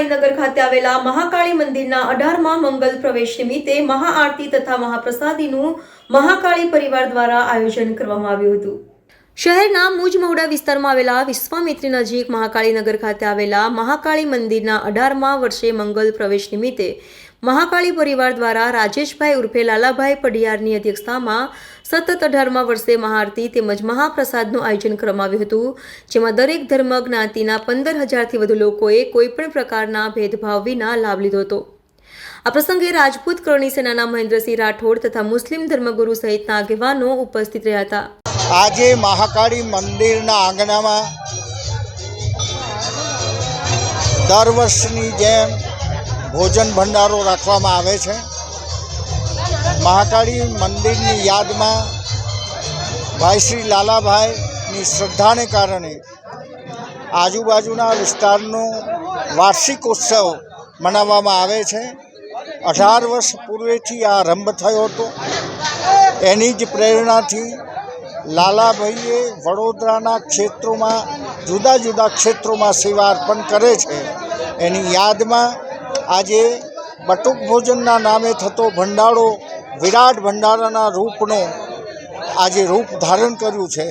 મહાકાળીનગર ખાતે આવેલા મહાકાળી મંદિરના અઢારમાં મંગલ પ્રવેશ નિમિત્તે મહાઆરતી તથા મહાપ્રસાદીનું મહાકાળી પરિવાર દ્વારા આયોજન કરવામાં આવ્યું હતું. શહેરના મુજ મહુડા વિસ્તારમાં આવેલા વિશ્વામિત્રી નજીક મહાકાળીનગર ખાતે આવેલા મહાકાળી મંદિરના અઢારમા વર્ષે મંગલ પ્રવેશ નિમિત્તે મહાકાળી પરિવાર દ્વારા રાજેશભાઈ ઉર્ફે લાલાભાઈ પડિયારની અધ્યક્ષતામાં સતત અઢારમા વર્ષે મહાઆરતી તેમજ મહાપ્રસાદનું આયોજન કરવામાં આવ્યું હતું, જેમાં દરેક ધર્મ જ્ઞાતિના પંદર હજારથી વધુ લોકોએ કોઈપણ પ્રકારના ભેદભાવ વિના લાભ લીધો હતો. આ પ્રસંગે રાજપૂત કરણી સેનાના મહેન્દ્રસિંહ રાઠોડ તથા મુસ્લિમ ધર્મગુરુ સહિતના આગેવાનો ઉપસ્થિત રહ્યા હતા. આજે મહાકાળી મંદિરના આંગણામાં દર વર્ષની જેમ ભોજન ભંડારો રાખવામાં આવે છે. મહાકાળી મંદિરની યાદમાં ભાઈ શ્રી લાલાભાઈની શ્રદ્ધાને કારણે આજુબાજુના વિસ્તારનો વાર્ષિક ઉત્સવ મનાવવામાં આવે છે. અઢાર વર્ષ પૂર્વેથી આ આરંભ થયો હતો. એની જ પ્રેરણાથી લાલાભાઈએ વડોદરાના ક્ષેત્રોમાં, જુદા જુદા ક્ષેત્રોમાં સેવા અર્પણ કરે છે. એની યાદમાં આજે બટુક ભોજનના નામે થતો ભંડારો, વિરાટ ભંડારાના રૂપનો આજે રૂપ ધારણ કર્યું છે.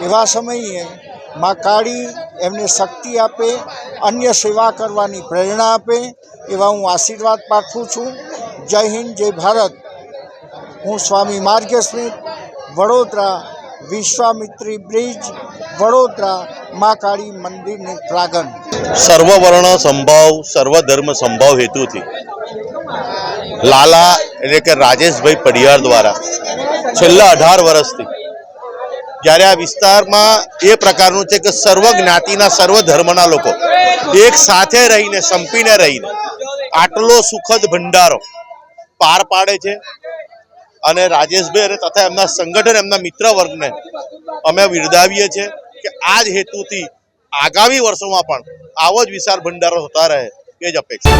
એવા સમયે મા કાળી એમને શક્તિ આપે, અન્ય સેવા કરવાની પ્રેરણા આપે, એવા હું આશીર્વાદ પાઠવું છું. જય હિન્દ, જય ભારત. હું સ્વામી માર્ગસ્મિત વડોદરા વિશ્વામિત્રી બ્રિજ, વડોદરા મા કાળી મંદિરનું પ્રાંગણ સર્વવર્ણ સંભાવ, સર્વધર્મ સંભાવ હેતુથી. લાલા એટલે કે રાજેશભાઈ પડિયાર દ્વારા છેલ્લા અઢાર વર્ષથી જ્યારે આ વિસ્તારમાં એ પ્રકારનું છે કે સર્વ જ્ઞાતિના સર્વ ધર્મના લોકો એક સાથે રહીને, સંપીને રહીને આટલો સુખદ ભંડારો પાર પાડે છે અને રાજેશભાઈ તથા એમના સંગઠન, એમના મિત્ર વર્ગને અમે બિરદાવીએ છીએ કે આ જ હેતુથી આગામી વર્ષોમાં પણ આવો જ વિશાળ ભંડારો થતા રહે એ જ અપેક્ષા